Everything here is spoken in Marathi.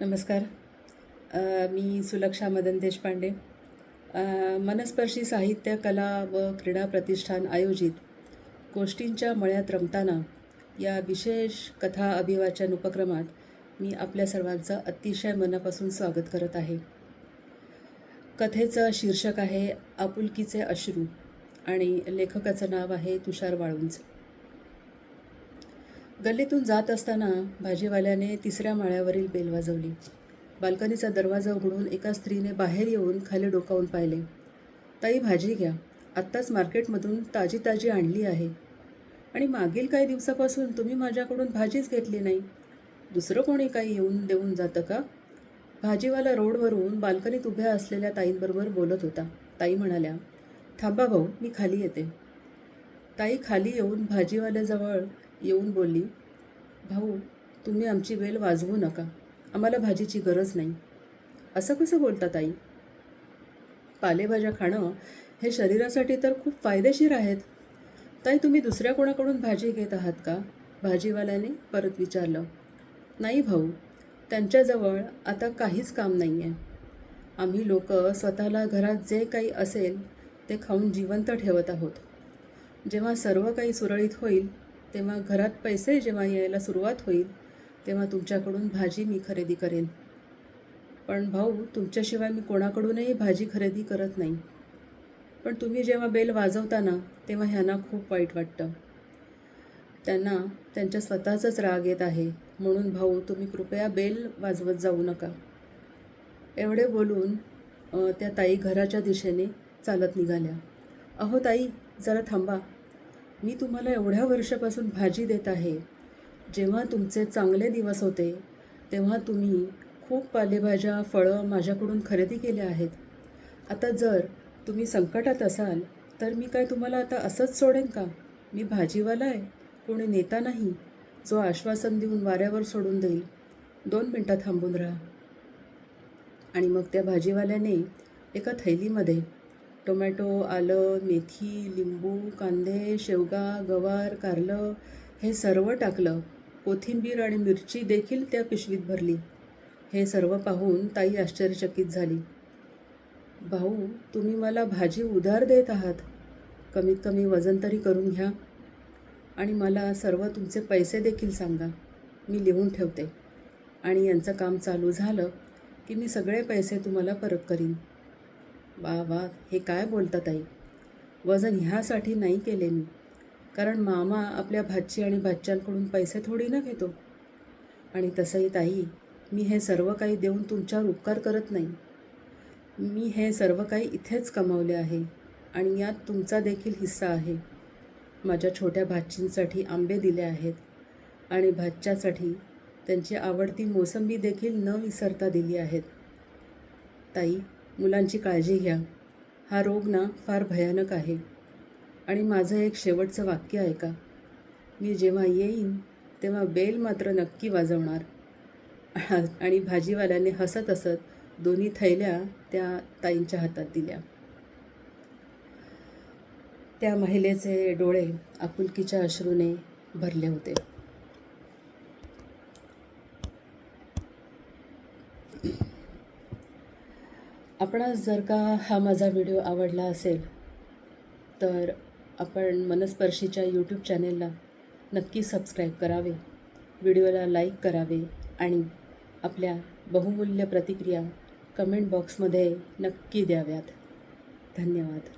नमस्कार. मी सुलक्षा मदन देशपांडे. मनस्पर्शी साहित्य कला व क्रीडा प्रतिष्ठान आयोजित गोष्टींच्या मळ्यात रमताना या विशेष कथा अभिवाचन उपक्रमात मी आपल्या सर्वांचं अतिशय मनापासून स्वागत करत आहे. कथेचं शीर्षक आहे आपुलकीचे अश्रू आणि लेखकाचं नाव आहे तुषार वाळुंज. गल्लीतून जात असताना भाजीवाल्याने तिसऱ्या माळ्यावरील बेल वाजवली. बाल्कनीचा दरवाजा उघडून एका स्त्रीने बाहेर येऊन खाली डोकावून पाहिले. ताई भाजी घ्या. आत्ताच मार्केटमधून ताजी ताजी आणली आहे. आणि मागील काही दिवसापासून तुम्ही माझ्याकडून भाजीच घेतली नाही. दुसरं कोणी काही येऊन देऊन जातं का? भाजीवाला रोडवरून बाल्कनीत उभ्या असलेल्या ताईंबरोबर बोलत होता. ताई म्हणाल्या थांबा भाऊ मी खाली येते. ताई खाली येऊन भाजीवाल्याजवळ येऊन बोलली भाऊ तुम्ही आमची वेल वाजवू नका. आम्हाला भाजीची गरज नाही. असं कसं बोलता ताई पालेभाज्या खाणं हे शरीरासाठी तर खूप फायदेशीर आहेत. ताई तुम्ही दुसऱ्या कोणाकडून भाजी घेत आहात का? भाजीवाल्याने परत विचारलं. नाही भाऊ त्यांच्याजवळ आता काहीच काम नाही आहे आम्ही लोक स्वतःला घरात जे काही असेल ते खाऊन जिवंत ठेवत आहोत. जेव्हा सर्व काही सुरळीत होईल तेव्हा घरात पैसे जेव्हा यायला सुरुवात होईल तेव्हा तुमच्याकडून भाजी मी खरेदी करेन. पण भाऊ तुमच्याशिवाय मी कोणाकडूनही भाजी खरेदी करत नाही. पण तुम्ही जेव्हा बेल वाजवताना तेव्हा ह्यांना खूप वाईट वाटतं. त्यांना त्यांच्या स्वतःचाच राग येत आहे. म्हणून भाऊ तुम्ही कृपया बेल वाजवत जाऊ नका. एवढे बोलून त्या ताई घराच्या दिशेने चालत निघाल्या. अहो ताई जरा थांबा. मी तुम्हाला एवढ्या वर्षापासून भाजी देत आहे. जेव्हा तुमचे चांगले दिवस होते तेव्हा तुम्ही खूप पालेभाज्या फळं माझ्याकडून खरेदी केल्या आहेत. आता जर तुम्ही संकटात असाल तर मी काय तुम्हाला आता असंच सोडेन का? मी भाजीवाला आहे कोणी नेता नाही जो आश्वासन देऊन वाऱ्यावर सोडून देईल. दोन मिनटं थांबून राहा. आणि मग त्या भाजीवाल्याने एका थैलीमध्ये टोमॅटो आलं मेथी लिंबू कांदे शेवगा गवार कारलं हे सर्व टाकलं. कोथिंबीर आणि मिरची देखील त्या पिशवीत भरली. हे सर्व पाहून ताई आश्चर्यचकित झाली. भाऊ तुम्ही मला भाजी उधार देत आहात. कमीत कमी वजन तरी करून घ्या. आणि मला सर्व तुमचे पैसे देखील सांगा. मी लिहून ठेवते. आणि यांचं काम चालू झालं की मी सगळे पैसे तुम्हाला परत करीन. वा वा हे काय बोलता ताई? वजन ह्यासाठी नाही केले मी. कारण मामा आपल्या भाची आणि भाच्यांकडून पैसे थोडी ना घेतो. आणि तसंही ताई मी हे सर्व काही देऊन तुमच्यावर उपकार करत नाही. मी हे सर्व काही इथेच कमावले आहे आणि यात तुमचा देखील हिस्सा आहे. माझ्या छोट्या भाचींसाठी आंबे दिले आहेत आणि भाच्यासाठी त्यांची आवडती मोसंबी देखील न विसरता दिली आहेत. ताई मुलांची काळजी घ्या. हा रोग ना फार भयानक आहे. आणि माझं एक शेवटचं वाक्य ऐका. मी जेव्हा येईन तेव्हा बेल मात्र नक्की वाजवणार. आणि भाजीवाल्याने हसत हसत दोन्ही थैल्या त्या ताईंच्या हातात दिल्या. त्या महिलेचे डोळे आपुलकीच्या अश्रूने भरले होते. आपणास जर का हा माझा व्हिडिओ आवडला असेल तर आपण मनस्पर्शीच्या यूट्यूब चॅनेलला नक्की सबस्क्राईब करावे व्हिडिओला लाईक करावे आणि आपल्या बहुमूल्य प्रतिक्रिया कमेंट बॉक्समध्ये नक्की द्याव्यात. धन्यवाद.